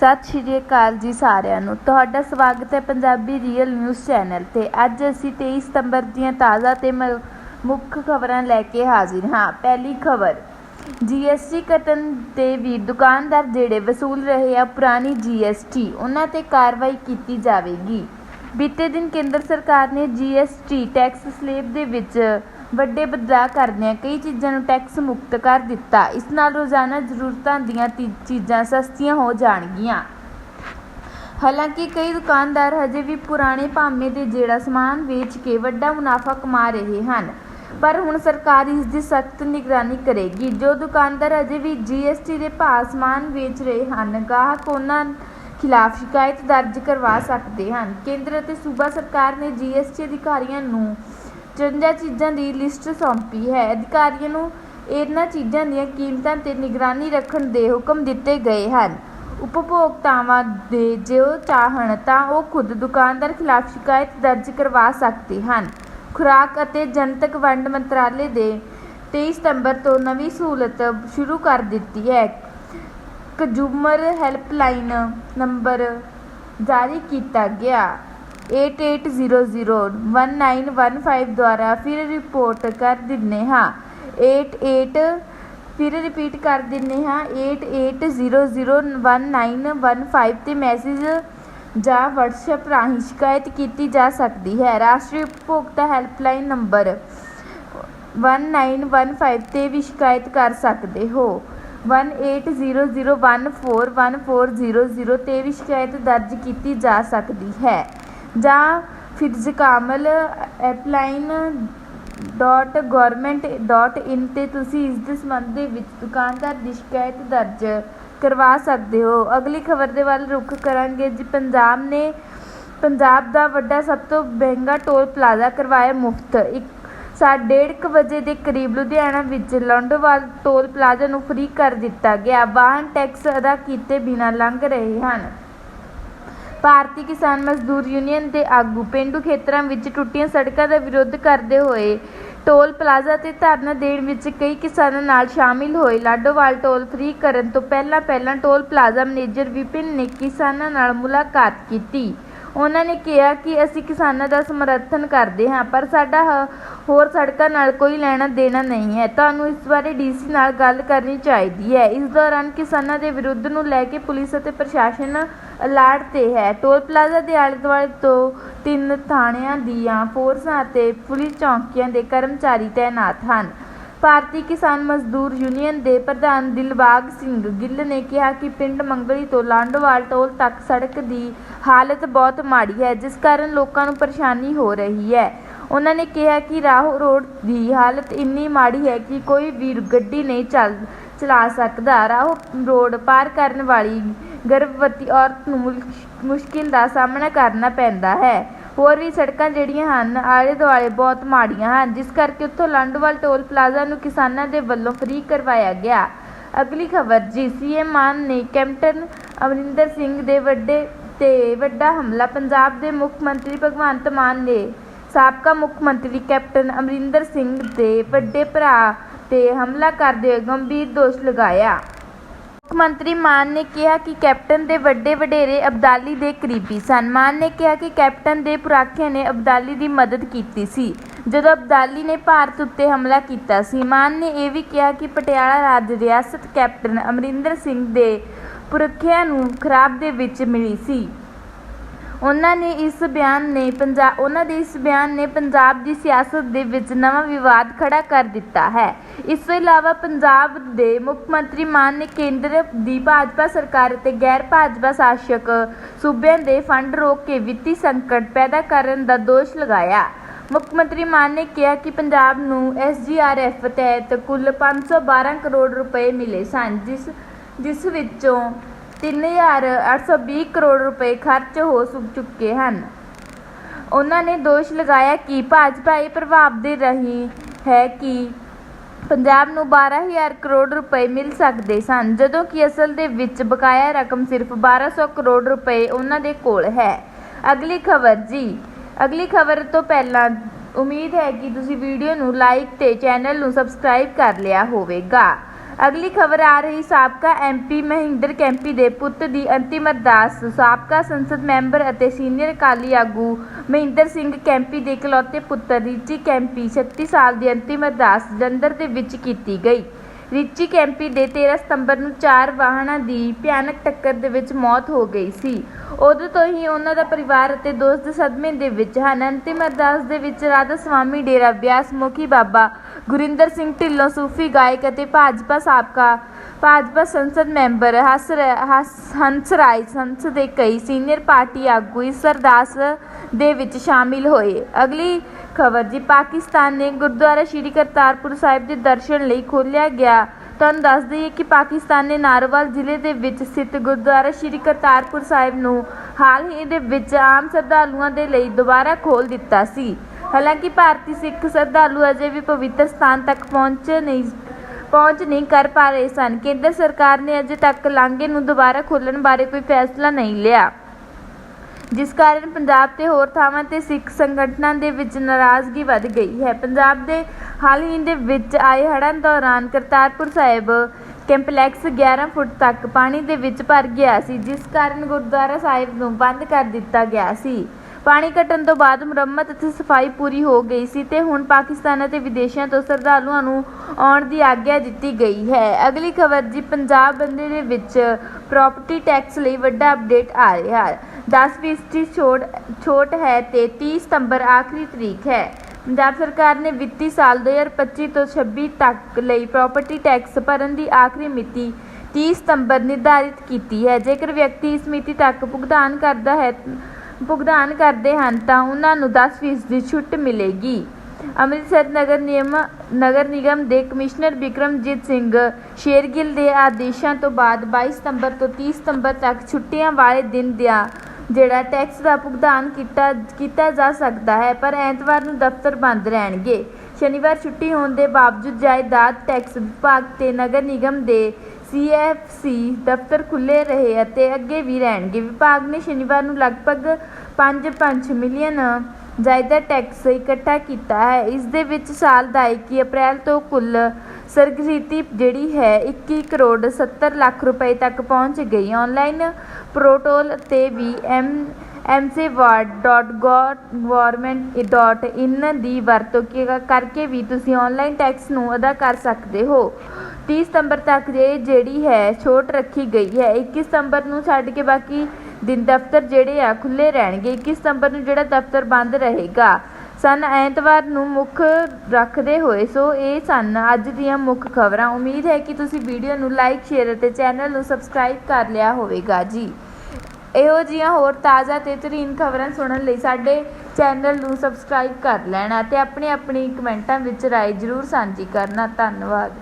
ਸਤਿ ਸ਼੍ਰੀ ਅਕਾਲ ਜੀ ਸਾਰਿਆਂ ਨੂੰ। ਤੁਹਾਡਾ ਸਵਾਗਤ ਹੈ ਪੰਜਾਬੀ ਰੀਅਲ ਨਿਊਜ਼ ਚੈਨਲ ਤੇ। ਅੱਜ ਅਸੀਂ 23 ਸਤੰਬਰ ਦੀਆਂ ਤਾਜ਼ਾ ਤੇ ਮ- ਮੁੱਖ ਖਬਰਾਂ ਲੈ ਕੇ ਹਾਜ਼ਰ ਹਾਂ। ਪਹਿਲੀ ਖਬਰ ਜੀਐਸਟੀ ਕੱਟਣ ਤੇ ਵੀ ਦੁਕਾਨਦਾਰ ਜਿਹੜੇ ਵਸੂਲ ਰਹੇ ਆ ਪੁਰਾਣੀ ਜੀਐਸਟੀ ਉਹਨਾਂ ਤੇ ਕਾਰਵਾਈ ਕੀਤੀ ਜਾਵੇਗੀ। ਬੀਤੇ ਦਿਨ ਕੇਂਦਰ ਸਰਕਾਰ ਨੇ ਜੀਐਸਟੀ ਟੈਕਸ ਸਲੇਬ ਦੇ ਵਿੱਚ ਵੱਡੇ ਬਦਲਾਅ ਕਰਦਿਆਂ ਕਈ ਚੀਜ਼ਾਂ ਨੂੰ ਟੈਕਸ ਮੁਕਤ ਕਰ ਦਿੱਤਾ। ਇਸ ਨਾਲ ਰੋਜ਼ਾਨਾ ਜ਼ਰੂਰਤਾਂ ਦੀਆਂ ਚੀਜ਼ਾਂ ਸਸਤੀਆਂ ਹੋ ਜਾਣਗੀਆਂ। ਹਾਲਾਂਕਿ ਕਈ ਦੁਕਾਨਦਾਰ ਹਜੇ ਵੀ ਪੁਰਾਣੇ ਭਾਵੇਂ ਦੇ ਜਿਹੜਾ ਸਮਾਨ ਵੇਚ ਕੇ ਵੱਡਾ ਮੁਨਾਫਾ ਕਮਾ ਰਹੇ ਹਨ। ਪਰ ਹੁਣ ਸਰਕਾਰ ਇਸ ਦੀ ਸਖਤ ਨਿਗਰਾਨੀ ਕਰੇਗੀ। ਜੋ ਦੁਕਾਨਦਾਰ ਅਜੇ ਵੀ ਜੀਐਸਟੀ ਦੇ ਭਾਅ ਸਮਾਨ ਵੇਚ ਰਹੇ ਹਨ, ਗਾਹਕ ਉਹਨਾਂ ਖਿਲਾਫ ਸ਼ਿਕਾਇਤ ਦਰਜ ਕਰਵਾ ਸਕਦੇ ਹਨ। ਕੇਂਦਰ ਅਤੇ ਸੂਬਾ ਸਰਕਾਰ ਨੇ ਜੀਐਸਟੀ ਅਧਿਕਾਰੀਆਂ ਨੂੰ 54 ਚੀਜ਼ਾਂ ਦੀ ਲਿਸਟ ਸੌਂਪੀ ਹੈ। ਅਧਿਕਾਰੀਆਂ ਨੂੰ ਇਹਨਾਂ ਚੀਜ਼ਾਂ ਦੀਆਂ ਕੀਮਤਾਂ ਤੇ ਨਿਗਰਾਨੀ ਰੱਖਣ ਦੇ ਹੁਕਮ ਦਿੱਤੇ ਗਏ ਹਨ। ਉਪਭੋਗਤਾਵਾਂ ਦੇ ਜੇ ਜੋ ਚਾਹਣ ਤਾਂ ਉਹ ਖੁਦ ਦੁਕਾਨਦਾਰ ਖਿਲਾਫ ਸ਼ਿਕਾਇਤ ਦਰਜ ਕਰਵਾ ਸਕਦੇ ਹਨ। ਖੁਰਾਕ ਅਤੇ ਜਨਤਕ ਵੰਡ ਮੰਤਰਾਲੇ ਦੇ 23 ਸਤੰਬਰ ਤੋਂ ਨਵੀਂ ਸਹੂਲਤ ਸ਼ੁਰੂ ਕਰ ਦਿੱਤੀ ਹੈ। ਕੰਜ਼ੂਮਰ ਹੈਲਪਲਾਈਨ ਨੰਬਰ ਜਾਰੀ ਕੀਤਾ ਗਿਆ। 88001915 ਦੁਆਰਾ ਫਿਰ ਰਿਪੋਰਟ ਕਰ ਦਿੰਨੇ ਹਾਂ। 88 ਫਿਰ ਰਿਪੀਟ ਕਰ ਦਿੰਨੇ ਹਾਂ। 88001915 ਤੇ ਮੈਸੇਜ ਜਾਂ WhatsApp ਰਾਹੀਂ ਸ਼ਿਕਾਇਤ ਕੀਤੀ ਜਾ ਸਕਦੀ ਹੈ। ਰਾਸ਼ਟਰੀ ਉਪਭੋਗਤਾ ਹੈਲਪਲਾਈਨ ਨੰਬਰ 1915 ਤੇ ਵੀ ਸ਼ਿਕਾਇਤ ਕਰ ਸਕਦੇ ਹੋ। 1800141400 ਤੇ ਵੀ ਸ਼ਿਕਾਇਤ ਦਰਜ ਕੀਤੀ ਜਾ ਸਕਦੀ ਹੈ। ਜਾਂ ਫਿਜ਼ਿਕਾਮਲ ਐਪਲਾਈਨ ਡੋਟ ਗੌਰਮੈਂਟ ਡੋਟ ਇਨ ਤੇ ਤੁਸੀਂ ਇਸ ਦੇ ਸੰਬੰਧ ਦੇ ਵਿੱਚ ਦੁਕਾਨਦਾਰ ਦੀ ਸ਼ਿਕਾਇਤ ਦਰਜ ਕਰਵਾ ਸਕਦੇ ਹੋ। ਅਗਲੀ ਖਬਰ ਦੇ ਵੱਲ ਰੁਖ ਕਰਾਂਗੇ ਜੀ। ਪੰਜਾਬ ਨੇ ਪੰਜਾਬ ਦਾ ਵੱਡਾ ਸਭ ਤੋਂ ਮਹਿੰਗਾ ਟੋਲ ਪਲਾਜ਼ਾ ਕਰਵਾਇਆ ਮੁਫਤ। ਇੱਕ ਸਾਢੇ ਡੇਢ ਕੁ ਵਜੇ ਦੇ ਕਰੀਬ ਲੁਧਿਆਣਾ ਵਿੱਚ ਲੌਂਡੋਵਾਲ ਟੋਲ ਪਲਾਜ਼ਾ ਨੂੰ ਫ੍ਰੀ ਕਰ ਦਿੱਤਾ ਗਿਆ। ਵਾਹਨ ਟੈਕਸ ਅਦਾ ਕੀਤੇ ਬਿਨਾਂ ਲੰਘ ਰਹੇ ਹਨ। ਭਾਰਤੀ ਕਿਸਾਨ ਮਜ਼ਦੂਰ ਯੂਨੀਅਨ ਦੇ ਆਗੂ ਪੇਂਡੂ ਖੇਤਰਾਂ ਵਿੱਚ ਟੁੱਟੀਆਂ ਸੜਕਾਂ ਦਾ ਵਿਰੋਧ ਕਰਦੇ ਹੋਏ ਟੋਲ ਪਲਾਜ਼ਾ ਤੇ ਧਰਨਾ ਦੇਣ ਵਿੱਚ ਕਈ ਕਿਸਾਨਾਂ ਨਾਲ ਸ਼ਾਮਿਲ ਹੋਏ। ਲਾਡੋਵਾਲ ਟੋਲ ਫ੍ਰੀ ਕਰਨ ਤੋਂ ਪਹਿਲਾਂ ਪਹਿਲਾਂ ਟੋਲ ਪਲਾਜ਼ਾ ਮੈਨੇਜਰ ਵਿਪਿਨ ਨੇ ਕਿਸਾਨਾਂ ਨਾਲ ਮੁਲਾਕਾਤ ਕੀਤੀ। ਉਹਨਾਂ ਨੇ ਕਿਹਾ ਕਿ ਅਸੀਂ ਕਿਸਾਨਾਂ ਦਾ ਸਮਰਥਨ ਕਰਦੇ ਹਾਂ, ਪਰ ਸਾਡਾ ਹ- ਹੋਰ ਸੜਕਾਂ ਨਾਲ ਕੋਈ ਲੈਣਾ ਦੇਣਾ ਨਹੀਂ ਹੈ। ਤੁਹਾਨੂੰ ਇਸ ਬਾਰੇ ਡੀਸੀ ਨਾਲ ਗੱਲ ਕਰਨੀ ਚਾਹੀਦੀ ਹੈ। ਇਸ ਦੌਰਾਨ ਕਿਸਾਨਾਂ ਦੇ ਵਿਰੁੱਧ ਨੂੰ ਲੈ ਕੇ ਪੁਲਿਸ ਅਤੇ ਪ੍ਰਸ਼ਾਸਨ ਅਲਰਟ ਤੇ ਹੈ। ਟੋਲ ਪਲਾਜ਼ਾ ਦੇ ਆਲੇ ਦੁਆਲੇ ਤੋਂ ਤਿੰਨ ਥਾਣਿਆਂ ਦੀਆਂ ਫੋਰਸਾਂ ਅਤੇ ਪੁਲਿਸ ਚੌਕੀਆਂ ਦੇ ਕਰਮਚਾਰੀ ਤਾਇਨਾਤ ਹਨ। ਭਾਰਤੀ ਕਿਸਾਨ ਮਜ਼ਦੂਰ ਯੂਨੀਅਨ ਦੇ ਪ੍ਰਧਾਨ ਦਿਲਬਾਗ ਸਿੰਘ ਗਿੱਲ ਨੇ ਕਿਹਾ ਕਿ ਪਿੰਡ ਮੰਗਲੀ ਤੋਂ ਲਾਂਡੋਵਾਲ ਟੋਲ ਤੱਕ ਸੜਕ ਦੀ ਹਾਲਤ ਬਹੁਤ ਮਾੜੀ ਹੈ, ਜਿਸ ਕਾਰਨ ਲੋਕਾਂ ਨੂੰ ਪਰੇਸ਼ਾਨੀ ਹੋ ਰਹੀ ਹੈ। ਉਹਨਾਂ ਨੇ ਕਿਹਾ ਕਿ ਰਾਹੋਂ ਰੋਡ ਦੀ ਹਾਲਤ ਇੰਨੀ ਮਾੜੀ ਹੈ ਕਿ ਕੋਈ ਵੀ ਗੱਡੀ ਨਹੀਂ ਚੱਲ, ਚਲਾ ਸਕਦਾ। ਰਾਹੋਂ ਰੋਡ ਪਾਰ ਕਰਨ ਵਾਲੀ ਗਰਭਵਤੀ ਔਰਤ ਨੂੰ ਮੁਲ- ਮੁਸ਼ਕਿਲ ਦਾ ਸਾਹਮਣਾ ਕਰਨਾ ਪੈਂਦਾ ਹੈ। ਹੋਰ ਵੀ ਸੜਕਾਂ ਜਿਹੜੀਆਂ ਹਨ, ਆਲੇ ਦੁਆਲੇ ਬਹੁਤ ਮਾੜੀਆਂ ਹਨ, ਜਿਸ ਕਰਕੇ ਉੱਥੋਂ ਲੰਡੋਵਾਲ ਟੋਲ ਪਲਾਜ਼ਾ ਨੂੰ ਕਿਸਾਨਾਂ ਦੇ ਵੱਲੋਂ ਫ੍ਰੀ ਕਰਵਾਇਆ ਗਿਆ। ਅਗਲੀ ਖਬਰ ਜੀ ਸੀਐਮ ਮਾਨ ਨੇ ਕੈਪਟਨ ਅਮਰਿੰਦਰ ਸਿੰਘ ਦੇ ਵੱਡੇ ਤੇ ਵੱਡਾ ਹਮਲਾ, ਪੰਜਾਬ ਦੇ ਮੁੱਖ ਮੰਤਰੀ ਭਗਵੰਤ ਮਾਨ ਨੇ ਸਾਬਕਾ ਮੁੱਖ ਮੰਤਰੀ ਕੈਪਟਨ ਅਮਰਿੰਦਰ ਸਿੰਘ ਦੇ ਵੱਡੇ ਭਰਾ ਤੇ ਹਮਲਾ ਕਰਦੇ ਹੋਏ ਗੰਭੀਰ ਦੋਸ਼ ਲਗਾਇਆ। ਮੁੱਖ ਮੰਤਰੀ ਮਾਨ ਨੇ ਕਿਹਾ ਕਿ ਕੈਪਟਨ ਦੇ ਵੱਡੇ ਵਡੇਰੇ ਅਬਦਾਲੀ ਦੇ ਕਰੀਬੀ ਸਨ। ਮਾਨ ਨੇ ਕਿਹਾ ਕਿ ਕੈਪਟਨ ਦੇ ਪੁਰਾਖਿਆਂ ਨੇ ਅਬਦਾਲੀ ਦੀ ਮਦਦ ਕੀਤੀ ਸੀ, ਜਦੋਂ ਅਬਦਾਲੀ ਨੇ ਭਾਰਤ ਉੱਤੇ ਹਮਲਾ ਕੀਤਾ ਸੀ। ਮਾਨ ਨੇ ਇਹ ਵੀ ਕਿਹਾ ਕਿ ਪਟਿਆਲਾ ਰਾਜ ਰਿਆਸਤ ਕੈਪਟਨ ਅਮਰਿੰਦਰ ਸਿੰਘ ਦੇ ਪੁਰਖਿਆਂ ਨੂੰ ਖਰਾਬ ਦੇ ਵਿੱਚ ਮਿਲੀ ਸੀ। ਉਹਨਾਂ ਨੇ ਇਸ ਬਿਆਨ ਨੇ ਪੰਜਾਬ ਉਹਨਾਂ ਦੇ ਇਸ ਬਿਆਨ ਨੇ ਪੰਜਾਬ ਦੀ ਸਿਆਸਤ ਦੇ ਵਿੱਚ ਨਵਾਂ ਵਿਵਾਦ ਖੜਾ ਕਰ ਦਿੱਤਾ ਹੈ। ਇਸ ਤੋਂ ਇਲਾਵਾ ਪੰਜਾਬ ਦੇ ਮੁੱਖ ਮੰਤਰੀ ਮਾਨ ਨੇ ਕੇਂਦਰ ਦੀ ਭਾਜਪਾ ਸਰਕਾਰ ਅਤੇ ਗੈਰ ਭਾਜਪਾ ਸ਼ਾਸਕ ਸੂਬਿਆਂ ਦੇ ਫੰਡ ਰੋਕ ਕੇ ਵਿੱਤੀ ਸੰਕਟ ਪੈਦਾ ਕਰਨ ਦਾ ਦੋਸ਼ ਲਗਾਇਆ। ਮੁੱਖ ਮੰਤਰੀ ਮਾਨ ਨੇ ਕਿਹਾ ਕਿ ਪੰਜਾਬ ਨੂੰ ਐਸਜੀਆਰਐਫ ਤਹਿਤ ਕੁੱਲ 512 ਕਰੋੜ ਰੁਪਏ ਮਿਲੇ ਸਨ, ਜਿਸ ਜਿਸ ਵਿੱਚੋਂ 3820 ਕਰੋੜ ਰੁਪਏ ਖਰਚ ਹੋ ਸੁ- ਚੁੱਕੇ ਹਨ। ਉਹਨਾਂ ਨੇ ਦੋਸ਼ ਲਗਾਇਆ ਕਿ ਭਾਜਪਾ ਇਹ ਪ੍ਰਭਾਵ ਦੇ ਰਹੀ ਹੈ ਕਿ ਪੰਜਾਬ ਨੂੰ 12000 ਕਰੋੜ ਰੁਪਏ ਮਿਲ ਸਕਦੇ ਸਨ, ਜਦੋਂ ਕਿ ਅਸਲ ਦੇ ਵਿੱਚ ਬਕਾਇਆ ਰਕਮ ਸਿਰਫ 1200 ਕਰੋੜ ਰੁਪਏ ਉਹਨਾਂ ਦੇ ਕੋਲ ਹੈ। ਅਗਲੀ ਖਬਰ ਜੀ, ਅਗਲੀ ਖਬਰ ਤੋਂ ਪਹਿਲਾਂ ਉਮੀਦ ਹੈ ਕਿ ਤੁਸੀਂ ਵੀਡੀਓ ਨੂੰ ਲਾਈਕ ਤੇ ਚੈਨਲ ਨੂੰ ਸਬਸਕ੍ਰਾਈਬ ਕਰ ਲਿਆ ਹੋਵੇਗਾ। ਅਗਲੀ ਖਬਰ ਆ ਰਹੀ, ਸਾਬਕਾ ਐਮਪੀ ਮਹਿੰਦਰ ਕੈਂਪੀ ਦੇ ਪੁੱਤ ਦੀ ਅੰਤਿਮ ਅਰਦਾਸ। ਸਾਬਕਾ ਸੰਸਦ ਮੈਂਬਰ ਅਤੇ ਸੀਨੀਅਰ ਅਕਾਲੀ ਆਗੂ ਮਹਿੰਦਰ ਸਿੰਘ ਕੈਂਪੀ ਦੇ ਇਕਲੌਤੇ ਪੁੱਤਰ ਰਿਚੀ ਕੈਂਪੀ 36 ਸਾਲ ਦੀ ਅੰਤਿਮ ਅਰਦਾਸ ਜਲੰਧਰ ਦੇ ਵਿੱਚ ਕੀਤੀ ਗਈ। ਰਿਚੀ ਕੈਂਪੀ ਦੇ 13 ਸਤੰਬਰ ਨੂੰ ਚਾਰ ਵਾਹਨਾਂ ਦੀ ਭਿਆਨਕ ਟੱਕਰ ਦੇ ਵਿੱਚ ਮੌਤ ਹੋ ਗਈ ਸੀ। ਉਦੋਂ ਤੋਂ ਹੀ ਉਹਨਾਂ ਦਾ ਪਰਿਵਾਰ ਅਤੇ ਦੋਸਤ ਸਦਮੇ ਦੇ ਵਿੱਚ ਹਨ। ਅੰਤਿਮ ਅਰਦਾਸ ਦੇ ਵਿੱਚ ਰਾਧਾ ਸਵਾਮੀ ਡੇਰਾ ਬਿਆਸ ਮੁਖੀ ਬਾਬਾ ਗੁਰਿੰਦਰ ਸਿੰਘ ਢਿੱਲੋਂ ਸੂਫੀ ਗਾਇਕ ਅਤੇ ਭਾਜਪਾ ਸਾਬਕਾ, ਭਾਜਪਾ ਸੰਸਦ ਮੈਂਬਰ ਹਸ ਹਸ- ਹੰਸਰਾਜ ਸੰਸਦ ਦੇ ਕਈ ਸੀਨੀਅਰ ਪਾਰਟੀ ਆਗੂ ਇਸ ਅਰਦਾਸ ਦੇ ਵਿੱਚ ਸ਼ਾਮਿਲ ਹੋਏ। ਅਗਲੀ ਖਬਰ ਜੀ, ਪਾਕਿਸਤਾਨ ਨੇ ਗੁਰਦੁਆਰਾ ਸ਼੍ਰੀ ਕਰਤਾਰਪੁਰ ਸਾਹਿਬ ਦੇ ਦਰਸ਼ਨ ਲਈ ਖੋਲ੍ਹਿਆ ਗਿਆ। ਤੁਹਾਨੂੰ ਦੱਸ ਦਈਏ ਕਿ ਪਾਕਿਸਤਾਨ ਨੇ ਨਾਰੋਵਾਲ ਜ਼ਿਲ੍ਹੇ ਦੇ ਵਿੱਚ ਸਥਿਤ ਗੁਰਦੁਆਰਾ ਸ਼੍ਰੀ ਕਰਤਾਰਪੁਰ ਸਾਹਿਬ ਨੂੰ ਹਾਲ ਹੀ ਦੇ ਵਿੱਚ ਆਮ ਸ਼ਰਧਾਲੂਆਂ ਦੇ ਲਈ ਦੁਬਾਰਾ ਖੋਲ੍ਹ ਦਿੱਤਾ ਸੀ। ਹਾਲਾਂਕਿ ਭਾਰਤੀ ਸਿੱਖ ਸ਼ਰਧਾਲੂ ਅਜੇ ਵੀ ਪਵਿੱਤਰ ਸਥਾਨ ਤੱਕ ਪਹੁੰਚ ਨਹੀਂ ਪਹੁੰਚ ਨਹੀਂ ਕਰ ਪਾ ਰਹੇ ਸਨ। ਕੇਂਦਰ ਸਰਕਾਰ ਨੇ ਅਜੇ ਤੱਕ ਲਾਂਘੇ ਨੂੰ ਦੁਬਾਰਾ ਖੋਲ੍ਹਣ ਬਾਰੇ ਕੋਈ ਫੈਸਲਾ ਨਹੀਂ ਲਿਆ। ਜਿਸ ਕਾਰਨ ਪੰਜਾਬ ਤੇ ਹੋਰ ਥਾਵਾਂ ਤੇ ਸਿੱਖ ਸੰਗਠਨਾਂ ਦੇ ਵਿੱਚ ਨਾਰਾਜ਼ਗੀ ਵੱਧ ਗਈ ਹੈ। ਪੰਜਾਬ ਦੇ ਹਾਲ ਹੀ ਦੇ ਵਿੱਚ ਆਏ ਹੜ੍ਹਾਂ ਦੌਰਾਨ ਕਰਤਾਰਪੁਰ ਸਾਹਿਬ ਕੰਪਲੈਕਸ 11 ਫੁੱਟ ਤੱਕ ਪਾਣੀ ਦੇ ਵਿੱਚ ਭਰ ਗਿਆ ਸੀ, ਜਿਸ ਕਾਰਨ ਗੁਰਦੁਆਰਾ ਸਾਹਿਬ ਨੂੰ ਬੰਦ ਕਰ ਦਿੱਤਾ ਗਿਆ ਸੀ। ਪਾਣੀ ਘਟਣ ਤੋਂ ਬਾਅਦ ਮੁਰੰਮਤ ਅਤੇ ਸਫ਼ਾਈ ਪੂਰੀ ਹੋ ਗਈ ਸੀ ਤੇ ਹੁਣ ਪਾਕਿਸਤਾਨ ਅਤੇ ਵਿਦੇਸ਼ਾਂ ਤੋਂ ਸ਼ਰਧਾਲੂਆਂ ਨੂੰ ਆਉਣ ਦੀ ਆਗਿਆ ਦਿੱਤੀ ਗਈ ਹੈ। ਅਗਲੀ ਖਬਰ ਜੀ, ਪੰਜਾਬ ਬੰਦੇ ਦੇ ਵਿੱਚ ਪ੍ਰਾਪਰਟੀ ਟੈਕਸ ਲਈ ਵੱਡਾ ਅਪਡੇਟ ਆ ਰਿਹਾ ਹੈ। 10% ਛੋਟ ਛੋਟ ਹੈ ਤੇ 30 ਸਤੰਬਰ ਆਖਰੀ ਤਰੀਕ ਹੈ। ਪੰਜਾਬ ਸਰਕਾਰ ਨੇ ਵਿੱਤੀ ਸਾਲ 2025 ਤੋਂ 26 ਤੱਕ ਲਈ ਪ੍ਰਾਪਰਟੀ ਟੈਕਸ ਭਰਨ ਦੀ ਆਖਰੀ ਮਿਤੀ 30 ਸਤੰਬਰ ਨਿਰਧਾਰਿਤ ਕੀਤੀ ਹੈ। ਜੇਕਰ ਵਿਅਕਤੀ ਇਸ ਮਿਤੀ ਤੱਕ ਭੁਗਤਾਨ ਕਰਦਾ ਹੈ ਭੁਗਤਾਨ ਕਰਦੇ ਹਨ ਤਾਂ ਉਹਨਾਂ ਨੂੰ 10% ਦੀ ਛੁੱਟ ਮਿਲੇਗੀ। ਅੰਮ੍ਰਿਤਸਰ ਨਗਰ ਨਿਯਮ, ਨਗਰ ਨਿਗਮ ਦੇ ਕਮਿਸ਼ਨਰ ਬਿਕਰਮਜੀਤ ਸਿੰਘ ਸ਼ੇਰਗਿੱਲ ਦੇ ਆਦੇਸ਼ਾਂ ਤੋਂ ਬਾਅਦ 22 ਸਤੰਬਰ ਤੋਂ 30 ਸਤੰਬਰ ਤੱਕ ਛੁੱਟੀਆਂ ਵਾਲੇ ਦਿਨ ਦਾ ਜਿਹੜਾ ਟੈਕਸ ਦਾ ਭੁਗਤਾਨ ਕੀਤਾ ਕੀਤਾ ਜਾ ਸਕਦਾ ਹੈ, ਪਰ ਐਤਵਾਰ ਨੂੰ ਦਫ਼ਤਰ ਬੰਦ ਰਹਿਣਗੇ। ਸ਼ਨੀਵਾਰ ਛੁੱਟੀ ਹੋਣ ਦੇ ਬਾਵਜੂਦ ਜਾਇਦਾਦ ਟੈਕਸ ਵਿਭਾਗ ਤੇ ਨਗਰ ਨਿਗਮ ਦੇ ਸੀਐਫਸੀ ਦਫ਼ਤਰ ਖੁੱਲ੍ਹੇ ਰਹੇ ਅਤੇ ਅੱਗੇ ਵੀ ਰਹਿਣਗੇ। ਵਿਭਾਗ ਨੇ ਸ਼ਨੀਵਾਰ ਨੂੰ ਲਗਭਗ 5.5 ਮਿਲੀਅਨ ਜਾਇਦਾਦ ਟੈਕਸ ਇਕੱਠਾ ਕੀਤਾ ਹੈ। ਇਸ ਦੇ ਵਿੱਚ ਸਾਲ ਦਾ 21 ਅਪ੍ਰੈਲ ਤੋਂ ਕੁੱਲ ਸਰਗਰੀਤੀ ਜਿਹੜੀ ਹੈ 21 ਕਰੋੜ 70 ਲੱਖ ਰੁਪਏ ਤੱਕ ਪਹੁੰਚ ਗਈ। ਆਨਲਾਈਨ ਪ੍ਰੋਟੋਲ ਤੇ ਵੀ ਐਮ mcward.gov.in ਦੀ ਵਰਤੋਂ ਕੀ- ਕਰਕੇ ਵੀ ਤੁਸੀਂ ਆਨਲਾਈਨ ਟੈਕਸ ਨੂੰ ਅਦਾ ਕਰ ਸਕਦੇ ਹੋ। 30 ਸਤੰਬਰ ਤੱਕ ਇਹ ਜਿਹੜੀ ਹੈ ਛੋਟ ਰੱਖੀ ਗਈ ਹੈ 21 ਸਤੰਬਰ ਨੂੰ ਛੱਡ ਕੇ ਬਾਕੀ ਦਿਨ ਦਫ਼ਤਰ ਜਿਹੜੇ ਆ ਖੁੱਲੇ ਰਹਿਣਗੇ। 21 ਸਤੰਬਰ ਨੂੰ ਜਿਹੜਾ ਦਫ਼ਤਰ ਬੰਦ ਰਹੇਗਾ, ਸਨ ਐਤਵਾਰ ਨੂੰ ਮੁੱਖ ਰੱਖਦੇ ਹੋਏ, ਸੋ ਇਹ ਸਨ ਅੱਜ ਦੀਆਂ ਮੁੱਖ ਖਬਰਾਂ। ਉਮੀਦ ਹੈ ਕਿ ਤੁਸੀਂ ਵੀਡੀਓ ਨੂੰ ਲਾਈਕ, ਸ਼ੇਅਰ ਅਤੇ ਚੈਨਲ ਨੂੰ ਸਬਸਕ੍ਰਾਈਬ ਕਰ ਲਿਆ ਹੋਵੇਗਾ ਜੀ। ਇਹੋ ਜਿਹੀਆਂ ਹੋਰ ਤਾਜ਼ਾ ਤੇ ਤਰੀਨ ਖਬਰਾਂ ਸੁਣਨ ਲਈ ਸਾਡੇ ਚੈਨਲ ਨੂੰ ਸਬਸਕ੍ਰਾਈਬ ਕਰ ਲੈਣਾ ਤੇ ਆਪਣੇ ਆਪਣੀ ਕਮੈਂਟਾਂ ਵਿੱਚ ਰਾਏ ਜ਼ਰੂਰ ਸਾਂਝੀ ਕਰਨਾ। ਧੰਨਵਾਦ।